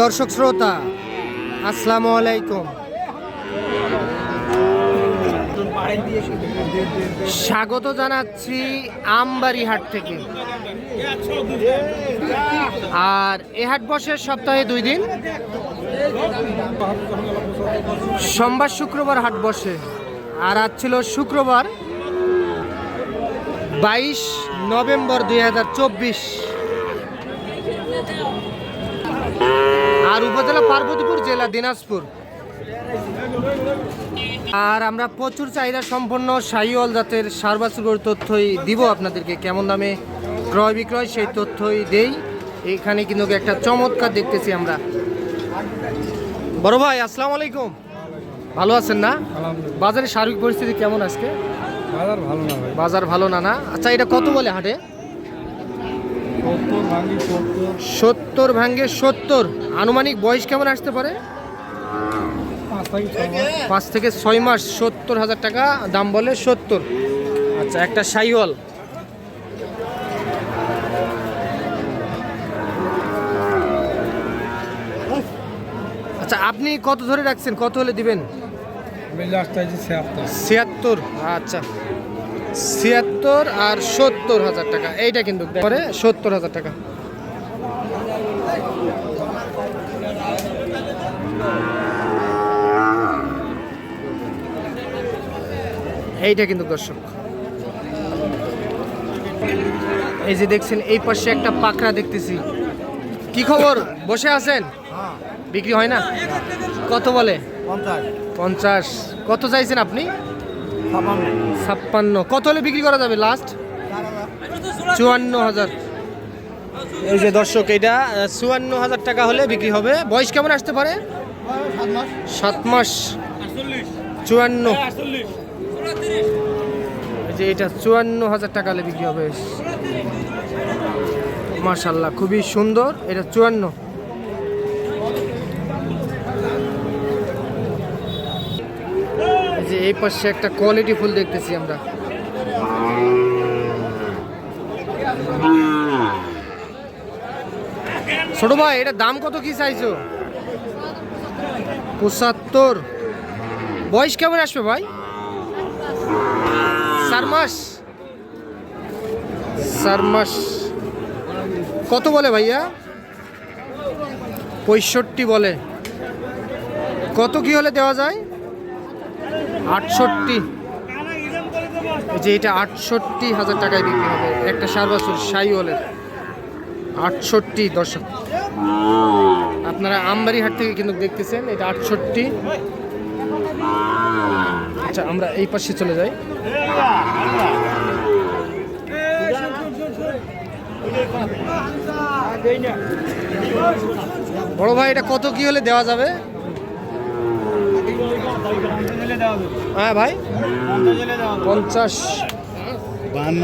দর্শক শ্রোতা, আসসালামু আলাইকুম। স্বাগত জানাচ্ছি আমবাড়ি হাট থেকে। আর এ হাট বসে সপ্তাহে দুই দিন। সোমবার, শুক্রবার হাট বসে। আর আজ ছিল শুক্রবার, বাইশ নভেম্বর দুই হাজার চব্বিশ। আর উপজেলা পার্বতীপুর জেলা দিনাজপুর। আর আমরা প্রচুর চাহিদা সম্পন্ন শাহিওয়াল জাতের সারবাসুর তথ্যই দিব আপনাদেরকে। কেমন দামে ক্রয় বিক্রয় সেই তথ্যই দেই। এখানে কিন্তু একটা চমৎকার দেখতেছি আমরা। বড় ভাই আসসালামু আলাইকুম। ভালো আছেন না? আলহামদুলিল্লাহ। বাজারে সার্বিক পরিস্থিতি কেমন আজকে? বাজার ভালো না ভাই। বাজার ভালো না না? আচ্ছা এটা কত বলে হাটে? সত্তর ভাঙি সত্তর। সত্তর ভাঙ্গে সত্তর আনুমানিক বয়স কেমন আসতে পারে? পাঁচ থেকে ছয় মাস সত্তর হাজার টাকা দাম বলে সত্তর। আচ্ছা একটা সাইওয়াল আচ্ছা আপনি কত ধরে রাখছেন? কত হলে দিবেন? ছিয়াত্তর আচ্ছা। ছিয়াত্তর আর সত্তর হাজার টাকা। এইটা কিন্তু পরে সত্তর হাজার টাকা। এইটা কিন্তু দর্শক। এই যে দেখছেন এই পাশে একটা পাকড়া দেখতেছি। কি খবর? বসে আছেন? বিক্রি হয় না? কত বলে? পঞ্চাশ। কত চাইছেন আপনি? ছাপ্পান্ন। কত হলে বিক্রি করা যাবে লাস্ট চুয়ান্ন হাজার। এই যে দর্শক এটা চুয়ান্ন হাজার টাকা হলে বিক্রি হবে। বয়স কেমন আসতে পারে? সাত মাস। চুয়ান্ন। এই যে এটা চুয়ান্ন হাজার টাকা হলে বিক্রি হবে। মার্শাল্লাহ খুবই সুন্দর। এটা চুয়ান্ন। যে এই পাশে একটা কোয়ালিটি ফুল দেখতেছি আমরা। ছোট ভাই, এটা দাম কত কি চাইছো? পঁচাত্তর। বয়স কেমন আসবে ভাই? চার মাস। চার মাস। কত বলে ভাইয়া? পঁয়ষট্টি বলে। কত কি হলে দেওয়া যায়? আটষট্টি। যে এটা আটষট্টি হাজার টাকায় বিক্রি হবে। একটা সার বছর সাই হলের আটষট্টি দর্শক আপনারা আমবাড়ি হাট থেকে কিন্তু দেখতেছেন, এটা আটষট্টি। আচ্ছা আমরা এই পাশে চলে যাই। বড় ভাই, এটা কত কি হলে দেওয়া যাবে? হ্যাঁ ভাই। পঞ্চাশ বাহান্ন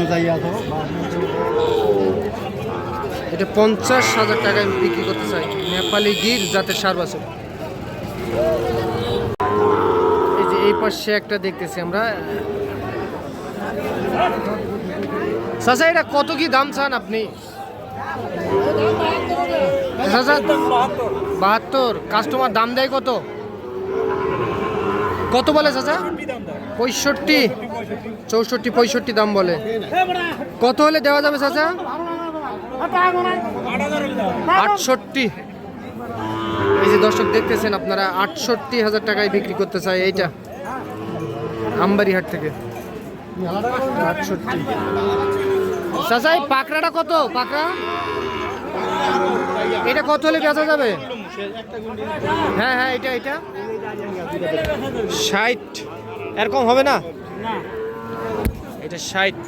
এটা পঞ্চাশ হাজার টাকায় বিক্রি করতে চাই। নেপালি গির জাতের সার বাছুর। এই যে এই পাশে একটা দেখতেছি আমরা। চাচা এটা কত কি দাম চান আপনি? বাহাত্তর। কাস্টমার দাম দেয় কত? কত বলে চাচা? পঁয়ষট্টি? চৌষট্টি, পঁয়ষট্টি দাম বলে। কত হলে দেওয়া যাবে চাচা? আটষট্টি। এই যে দর্শক দেখতেছেন আপনারা, আটষট্টি হাজার টাকায় বিক্রি করতে চায় এইটা। আমবাড়ি হাট থেকে। আটষট্টি। চাচা, এই পাকড়াটা কত? পাকড়া? এটা কত হলে বেচা যাবে? হ্যাঁ হ্যাঁ এটা এটা। ষাট। এরকম হবে না? এটা ষাট।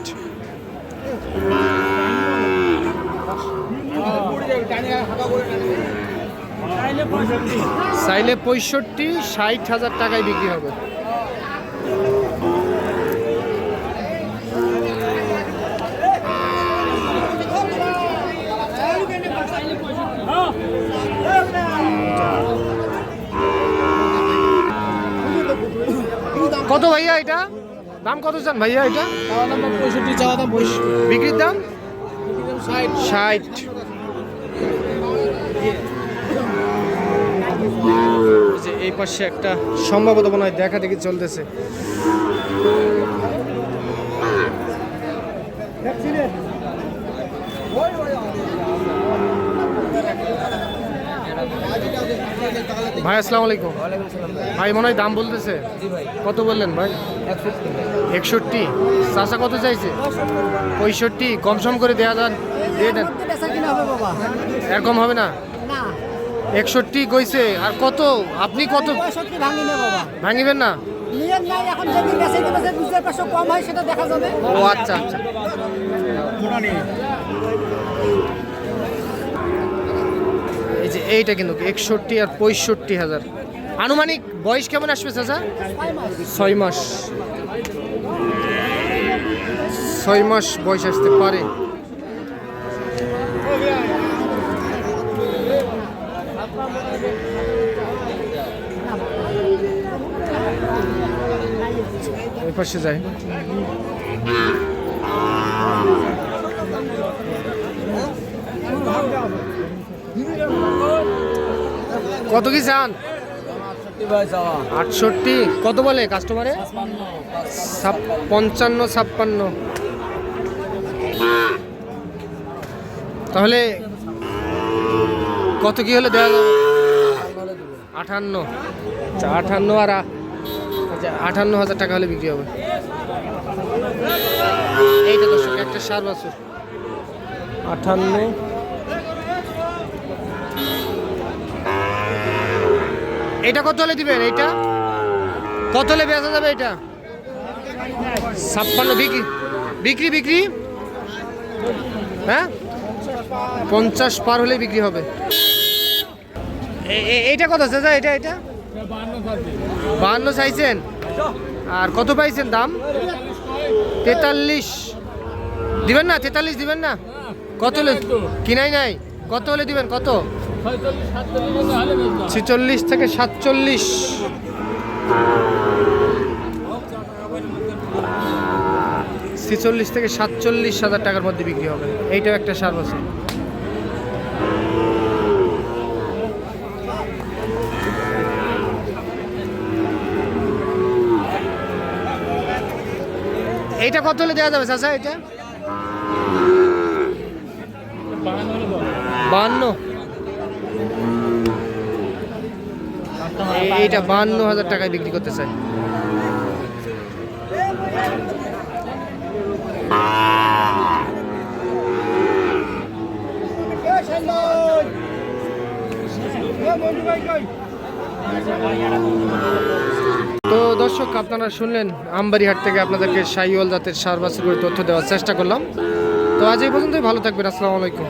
চাইলে পঁয়ষট্টি ষাট হাজার টাকায় বিক্রি হবে কত ভাইয়া এটা? দাম কত চান ভাইয়া এটা? পঁয়ষট্টি চাওয়া দাম বিক্রির দাম ষাট পাশে একটা সম্ভবত মনে হয় দেখা দেখি চলতেছে। ভাই আসসালামু আলাইকুম। ভাই। মনে হয় দাম বলতেছে। কত বললেন ভাই? একষট্টি। চাষা কত চাইছে? পঁয়ষট্টি। কম সম করে দেওয়া যান। দিয়ে দেন। বেচা কিনা হবে এরকম হবে না? না। একষট্টি কইছে। আর কত? আপনি কত? পঁয়ষট্টি ভাঙি নে বাবা। ভাঙিবেন না? নিয়ম নাই এখন এইটা কিন্তু একষট্টি আর পঁয়ষট্টি হাজার। আনুমানিক বয়স কেমন আসবে চাচা? ছয় মাস। ছয় মাস বয়স আসতে পারে। পাশে যাই। কত কি চান? আটষট্টি। কত বলে কাস্টমারে পঞ্চান্ন, ছাপ্পান্ন। তাহলে কত কি হলে দেওয়া যাবে? আটান্ন আচ্ছা আটান্ন আর আচ্ছা আটান্ন হাজার টাকা হলে বিক্রি হবে। এইটা দর্শক, একটা সার বছর আটান্ন এটা কত হলে দিবেন? এইটা? কত হলে বেচা যাবে এটা? ছাপ্পান্ন। বিক্রি বিক্রি বিক্রি? হ্যাঁ? পঞ্চাশ পার হলে বিক্রি হবে। এইটা কত চাচা এটা এটা? বাহান্ন চাইছেন? আর কত পাইছেন দাম? তেতাল্লিশ। দিবেন না? তেতাল্লিশ দিবেন না? কত হলে কিনাই নাই? কত হলে দিবেন? কত? ছেচল্লিশ থেকে সাতচল্লিশ। ছেচল্লিশ থেকে সাতচল্লিশ হাজার টাকার মধ্যে বিক্রি হবে। এইটাও একটা সার আছে এইটা কত হলে দেওয়া যাবে চাচা এটা বাহান্ন। এইটা বান্ন হাজার টাকায় বিক্রি করতে চাই। তো দর্শক, আপনারা শুনলেন আমবাড়িহাট থেকে আপনাদেরকে শাহিওয়াল জাতের সার করে তথ্য দেওয়ার চেষ্টা করলাম। তো আজ এই পর্যন্তই, ভালো থাকবেন, আসসালামু আলাইকুম।